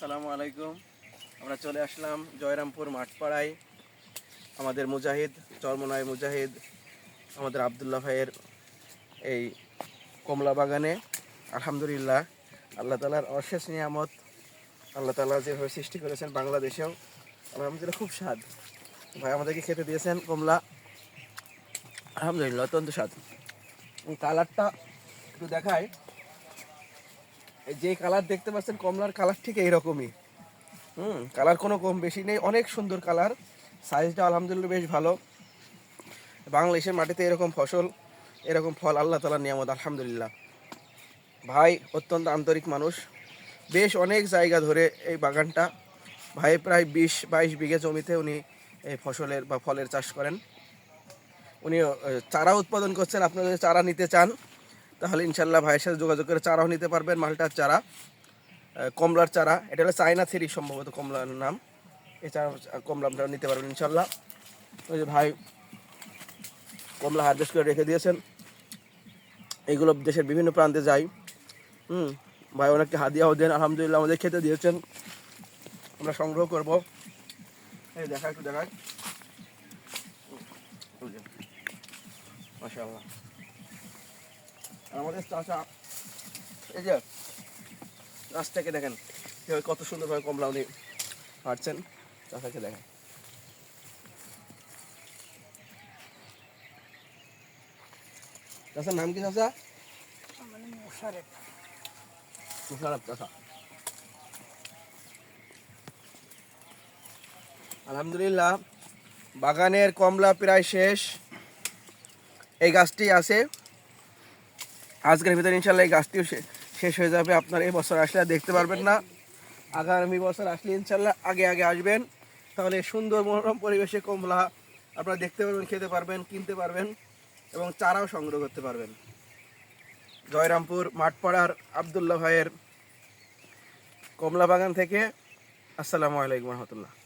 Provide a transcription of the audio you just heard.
আসসালামু আলাইকুম। আমরা চলে আসলাম জয়রামপুর মাঠপাড়ায়। আমাদের মুজাহিদ, চরমনায় মুজাহিদ, আমাদের আবদুল্লাহ ভাইয়ের এই কমলা বাগানে। আলহামদুলিল্লাহ, আল্লাহ তালার অশেষ নিয়ামত, আল্লাহ তালা যেভাবে সৃষ্টি করেছেন বাংলাদেশেও, আলহামদুলিল্লাহ খুব স্বাদ। ভাই, আমাদেরকে খেতে দিয়েছেন কমলা। আলহামদুলিল্লাহ, অত্যন্ত স্বাদ। কালারটা একটু দেখায় যে কালার দেখতে পাচ্ছেন, কমলার কালার ঠিক এইরকমই। হুম, কালার কোনো কম বেশি নেই, অনেক সুন্দর কালার। সাইজটা আলহামদুলিল্লাহ বেশ ভালো। বাংলাদেশের মাটিতে এরকম ফসল, এরকম ফল আল্লাহ তালার নিয়ামত, আলহামদুলিল্লাহ। ভাই, অত্যন্ত আন্তরিক মানুষ। বেশ অনেক জায়গা ধরে এই বাগানটা। ভাই, প্রায় বিশ, বাইশ বিঘে জমিতে উনি এই ফসলের বা ফলের চাষ করেন। উনি চারা উৎপাদন করছেন। আপনারা যদি চারা নিতে চান তাহলে ইনশাল্লাহ ভাইয়ের সাথে যোগাযোগ করে চারাও নিতে পারবেন, মালটার চারা কমলার চারা। এটা হলো চায়না থ্রি সম্ভবত কমলার নাম। চারা কমলাটা নিতে পারবেন ইনশাল্লাহ ওই যে ভাই কমলা হারভেস্ট করে রেখে দিয়েছেন। এগুলো দেশের বিভিন্ন প্রান্তে যায় হুম, ভাই অনেককে হাদিয়াও দেন, আলহামদুলিল্লাহ আমাদের খেতে দিয়েছেন। আমরা সংগ্রহ করব। এই দেখা একটু দেখায় আর আমাদের চাচা এই যে গাছটাকে দেখেন কীভাবে কত সুন্দরভাবে কমলা উনি হাঁটছেন চাচাকে দেখেন। চাচার নাম কি চাচা মুশারফ চাচা আলহামদুলিল্লাহ বাগানের কমলা প্রায় শেষ। এই গাছটি আছে আজকের ভিতরে ইনশাল্লাহ এই গাছটিও শেষ হয়ে যাবে। আপনার এই বছর আসলে দেখতে পারবেন না। আগামী বছর আসলে ইনশাল্লাহ আগে আগে আসবেন। তাহলে সুন্দর মনোরম পরিবেশে কমলা আপনারা দেখতে পারবেন, খেতে পারবেন, কিনতে পারবেন এবং চারাও সংগ্রহ করতে পারবেন। জয়রামপুর, মাঠপাড়ার আবদুল্লাহ ভাইয়ের কমলা বাগান থেকে আসসালামু আলাইকুম রহমতুল্লাহ।